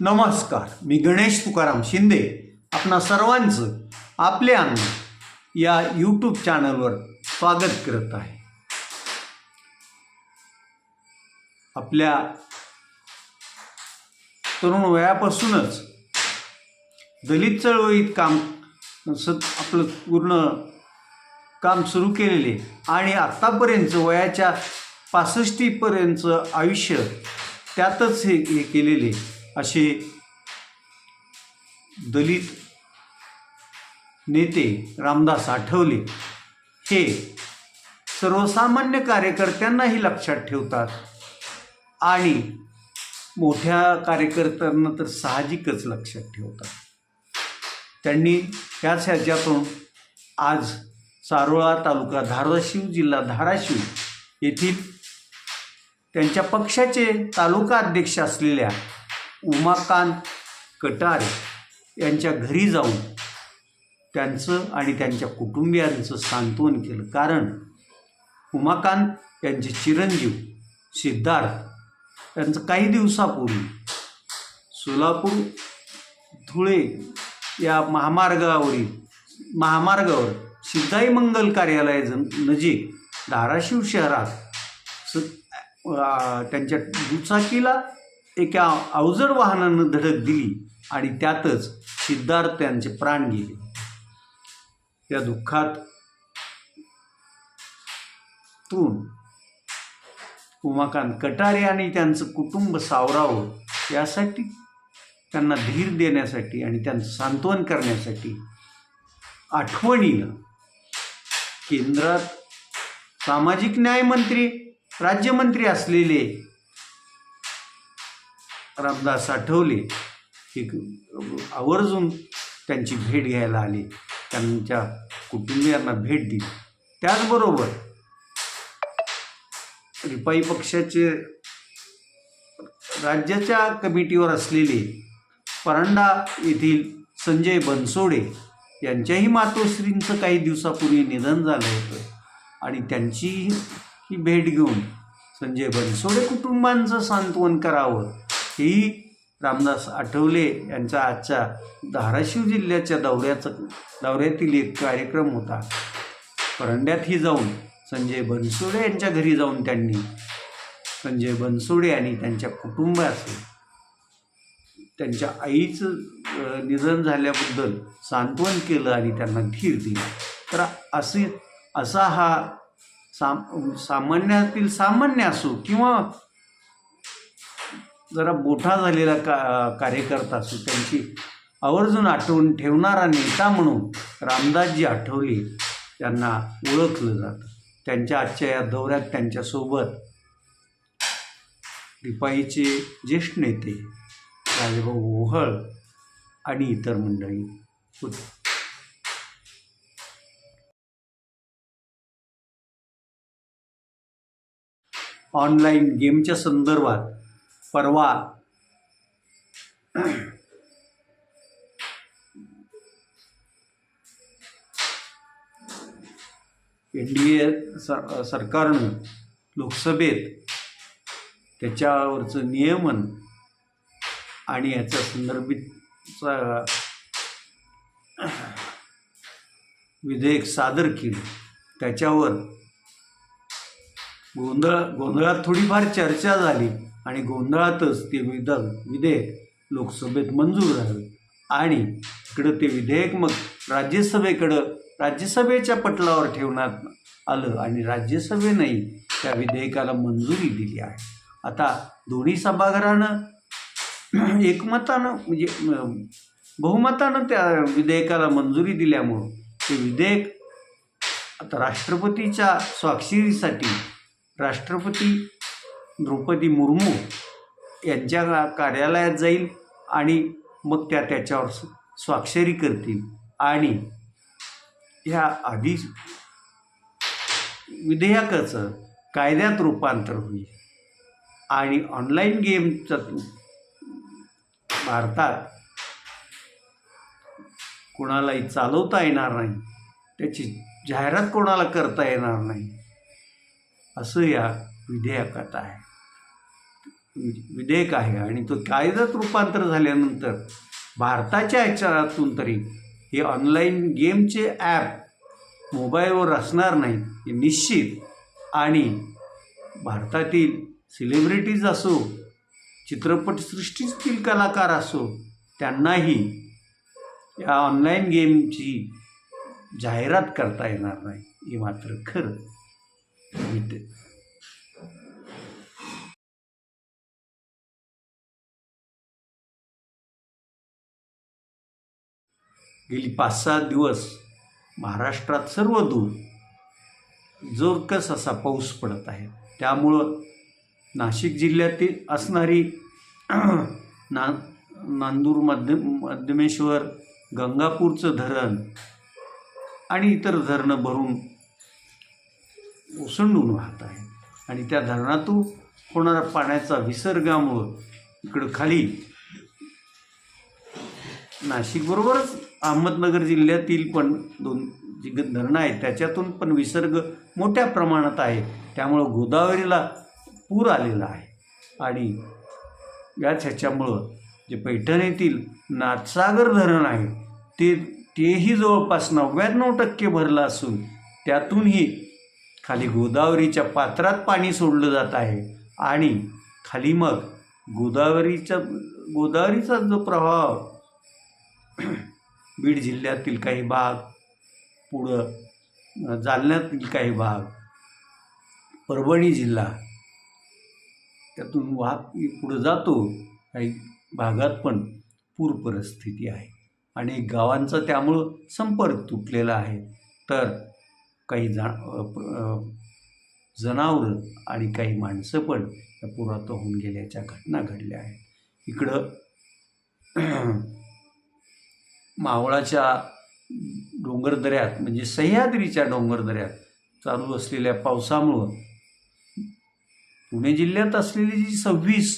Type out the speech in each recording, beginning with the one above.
नमस्कार मी गणेश तुकाराम शिंदे. आपणा सर्वांचं आपले अन्न या यूट्यूब चॅनलवर स्वागत करत आहे. आपल्या तरुण वयापासूनच दलित चळवळीत काम स आपलं पूर्ण काम सुरू केलेले आणि आत्तापर्यंत वयाच्या पासष्टीपर्यंतचं आयुष्य त्यातच हे हे केलेले. असे दलित नेते रामदास आठवले. हे सर्वसामान्य कार्यकर्त्यांनाही लक्षात ठेवतात. आणि मोठ्या कार्यकर्त्यांना तर साहजिकच लक्षात ठेवतात. त्यांनी त्याच ह्याच्यातून आज सारोळा तालुका धाराशिव जिल्हा धाराशिव येथील त्यांच्या पक्षाचे तालुका अध्यक्ष असलेल्या उमाकांत कटारे यांच्या घरी जाऊन त्यांचं आणि त्यांच्या कुटुंबियांचं सांत्वन केलं. कारण उमाकांत यांचे चिरंजीव सिद्धार्थ यांचं काही दिवसापूर्वी सोलापूर धुळे या महामार्गावरील महामार्गावर सिद्धाई मंगल कार्यालय नजीक धाराशिव शहरात स त्यांच्या दुचाकीला एका अवजड वाहनानं धडक दिली आणि त्यातच सिद्धार्थ यांचे प्राण गेले. या दुःखात तून उमाकांत कटारे आणि त्यांचं कुटुंब सावरावं यासाठी त्यांना धीर देण्यासाठी आणि त्यांचं सांत्वन करण्यासाठी आठवणीनं केंद्रात सामाजिक न्यायमंत्री राज्यमंत्री असलेले रामदास आठवले की आवर्जून त्यांची भेट घ्यायला आली. त्यांच्या कुटुंबियांना भेट दिली. त्याचबरोबर रिपाई पक्षाचे राज्याच्या कमिटीवर असलेले परांडा येथील संजय बनसोडे यांच्याही मातोश्रींचं काही दिवसापूर्वी निधन झालं होतं. आणि त्यांची ही भेट घेऊन संजय बनसोडे कुटुंबांचं सांत्वन करावं. ही रामदास आठवले यांचा आजच्या धाराशिव जिल्ह्याच्या दौऱ्याचा दौऱ्यातील एक कार्यक्रम होता. परंड्यातही जाऊन संजय बनसोडे यांच्या घरी जाऊन त्यांनी संजय बनसोडे आणि त्यांच्या कुटुंबाचं त्यांच्या आईचं निधन झाल्याबद्दल सांत्वन केलं आणि त्यांना धीर दिला. तर असे असा हा साम सामान्यातील सामान्य असो किंवा जरा मोठा झालेला का कार्यकर्ता असू त्यांची आवर्जून आठवून ठेवणारा नेता म्हणून रामदासजी आठवले त्यांना ओळखलं जातं. त्यांच्या आजच्या या दौऱ्यात त्यांच्यासोबत रिपाईचे ज्येष्ठ नेते राजभाऊ ओहळ आणि इतर मंडळी होती. ऑनलाईन गेमच्या संदर्भात परवा. एन डी ए सर सरकारनं लोकसभेत त्याच्यावरचं नियमन आणि याच्या संदर्भितचा विधेयक सादर केलं. त्याच्यावर गोंधळ गोंधळात थोडीफार चर्चा झाली. आणि गोंधळातच ते विध विधेयक लोकसभेत मंजूर झालं. आणि इकडं ते विधेयक मग राज्यसभेकडं राज्यसभेच्या पटलावर ठेवण्यात आलं आणि राज्यसभेनंही त्या विधेयकाला मंजुरी दिली आहे. आता दोन्ही सभागृहानं एकमतानं म्हणजे बहुमतानं त्या विधेयकाला मंजुरी दिल्यामुळं ते विधेयक आता राष्ट्रपतीच्या स्वाक्षरीसाठी राष्ट्रपती द्रौपदी मुर्मू यांच्या कार्यालयात जाईल आणि मग त्या त्याच्यावर स्वाक्षरी करतील. आणि ह्या आधी विधेयकाचं कायद्यात रूपांतर होईल. आणि ऑनलाईन गेमचं भारतात कोणालाही चालवता येणार नाही. त्याची जाहिरात कोणाला करता येणार नाही. असं या विधेयकात आहे. विधेयक आहे आणि तो कायद्यात रूपांतर झाल्यानंतर भारताच्या ह्याच्यातून तरी हे ऑनलाईन गेमचे ॲप मोबाईलवर असणार नाही हे निश्चित. आणि भारतातील सेलिब्रिटीज असो चित्रपटसृष्टीतील कलाकार असो त्यांनाही या ऑनलाईन गेमची जाहिरात करता येणार नाही हे मात्र खरं. मिळते. गेली पाच सहा दिवस महाराष्ट्रात सर्वदूर जोरकस असा पाऊस पडत आहे. त्यामुळं नाशिक जिल्ह्यातील असणारी ना नांदूर मध्य मध्यमेश्वर गंगापूरचं धरण आणि इतर धरणं भरून ओसंडून वाहत आहे. आणि त्या धरणातून होणारा पाण्याचा विसर्गामुळं इकडं खाली नाशिकबरोबरच अहमदनगर जिल्ह्यातील पण दोन जी ग- धरणं आहेत त्याच्यातून पण विसर्ग मोठ्या प्रमाणात आहे. त्यामुळं गोदावरीला पूर आलेला आहे. आणि याच ह्याच्यामुळं जे पैठण येथील नाथसागर धरण आहे ते तेही जवळपास नव्याण्णव टक्के भरलं असून त्यातूनही खाली गोदावरीच्या पात्रात पाणी सोडलं जात आहे. आणि खाली मग गोदावरीच्या गोदावरीचा जो प्रभाव बीड जिल्ह्यातील काही भाग पुढं जालन्यातील काही भाग परभणी जिल्हा त्यातून वाहत पुढं जातो काही भागात पण पूर परिस्थिती आहे. अनेक गावांचा त्यामुळं संपर्क तुटलेला आहे. तर काही जा जनावरं आणि काही माणसं पण या पुरात होऊन गेल्याच्या घटना घडल्या आहेत. इकडं मावळाच्या डोंगरदऱ्यात म्हणजे सह्याद्रीच्या डोंगरदऱ्यात चालू असलेल्या पावसामुळं पुणे जिल्ह्यात असलेली जी सव्वीस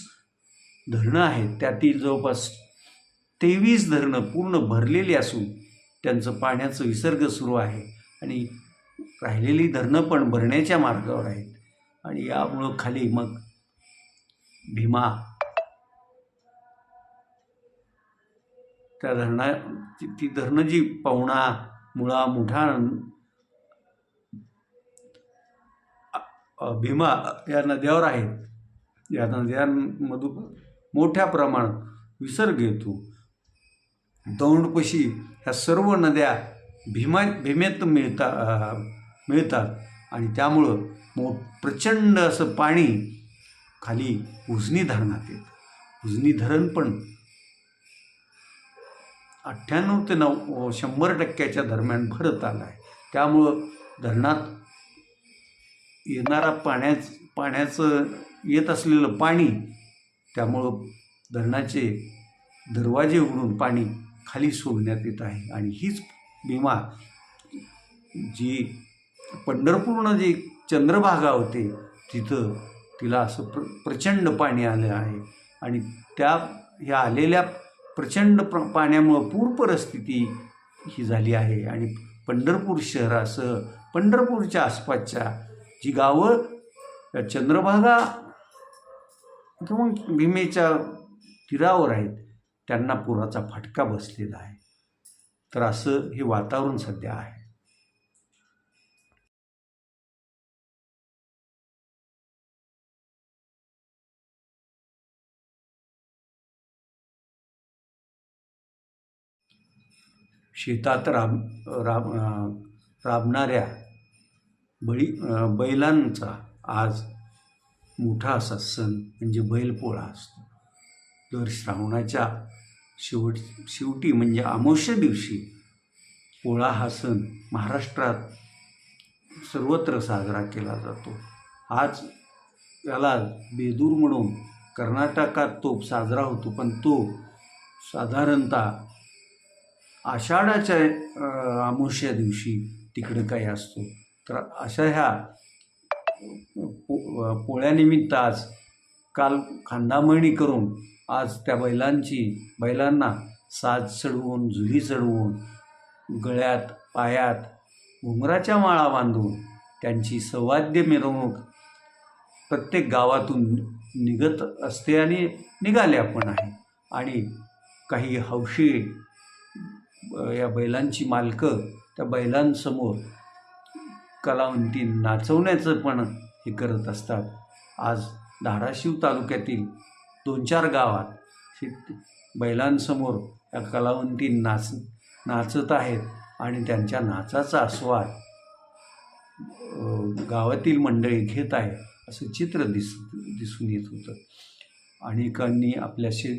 धरणं आहेत त्यातील जवळपास तेवीस धरणं पूर्ण भरलेली असून त्यांचं पाण्याचं विसर्ग सुरू आहे. आणि राहिलेली धरणं पण भरण्याच्या मार्गावर आहेत. आणि यामुळं खाली मग भीमा. त्या धरणा ती- धरणं जी पवणा मुळा मुठा भीमा या नद्यावर आहेत. या नद्यांमधून मोठ्या प्रमाणात विसर्ग येतो. दौंडपशी ह्या सर्व नद्या भीमा भीमेत मिळता मिळतात. आणि त्यामुळं मो प्रचंड असं पाणी खाली उजनी धरणात येतं. उजनी धरण पण अठ्ठ्याण्णव ते नऊ शंभर टक्क्याच्या दरम्यान भरत आला आहे त्यामुळं धरणात येणारा पाण्याच पाण्याचं येत असलेलं पाणी त्यामुळं धरणाचे दरवाजे उघडून पाणी खाली सोडण्यात येत आहे. आणि हीच भीमा जी पंढरपूरनं जी चंद्रभागा होते तिथं तिला असं प्र प्रचंड पाणी आलं आहे. आणि त्या ह्या आलेल्या प्रचंड प्र पाण्यामुळं पूर परिस्थिती ही झाली आहे. आणि पंढरपूर शहरासह पंढरपूरच्या आसपासच्या जी गावं चंद्रभागा किंवा भीमेच्या तीरावर आहेत त्यांना पुराचा फटका बसलेला आहे. तर असं हे वातावरण सध्या आहे. शेतात राब राब राबणाऱ्या बळी बैलांचा आज मोठा असा सण म्हणजे बैलपोळा असतो. दर श्रावणाच्या शेवट शेवटी म्हणजे आमोश्य दिवशी पोळा हा सण महाराष्ट्रात सर्वत्र साजरा केला जातो. आज याला बेदूर म्हणून कर्नाटकात तो साजरा होतो पण तो साधारणतः आषाढाच्या अ, अमावस्या दिवशी तिकडं काही असतो. तर अशा ह्या पो पोळ्यानिमित्त आज काल खांदामळणी करून आज त्या बैलांची बैलांना साज चढवून झुली चढवून गळ्यात पायात घुंगराच्या माळा बांधून त्यांची सवाद्य मिरवणूक प्रत्येक गावातून निघत असते आणि निघाल्या पण आहे. आणि काही हौशी या बैलांची मालकं त्या बैलांसमोर कलावंती नाचवण्याचं पण हे करत असतात. आज धाराशिव तालुक्यातील दोन चार गावात शेत बैलांसमोर या कलावंती नाच नाचत आहेत आणि त्यांच्या नाचाचा आस्वाद गावातील मंडळी घेत आहे असं चित्र दिस दिसून येत होतं. अनेकांनी आपल्याशी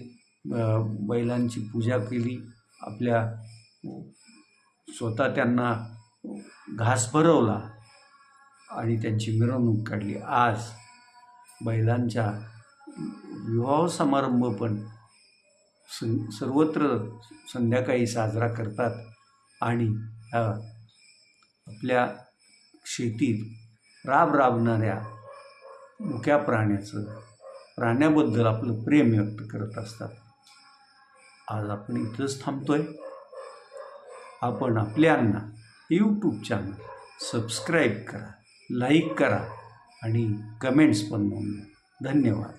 बैलांची पूजा केली. आपल्या स्वतः त्यांना घास भरवला आणि त्यांची मिरवणूक काढली. आज बैलांच्या विवाह समारंभ पण सं सर्वत्र संध्याकाळी साजरा करतात आणि ह्या आपल्या शेतीत राब राबणाऱ्या मुक्या प्राण्याचं प्राण्याबद्दल आपलं प्रेम व्यक्त करत असतात. आज आपण इथंच थांबतोय. आपण आपल्यांना यूट्यूब चॅनल सबस्क्राईब करा लाईक करा आणि कमेंट्स पण नोंदवा धन्यवाद.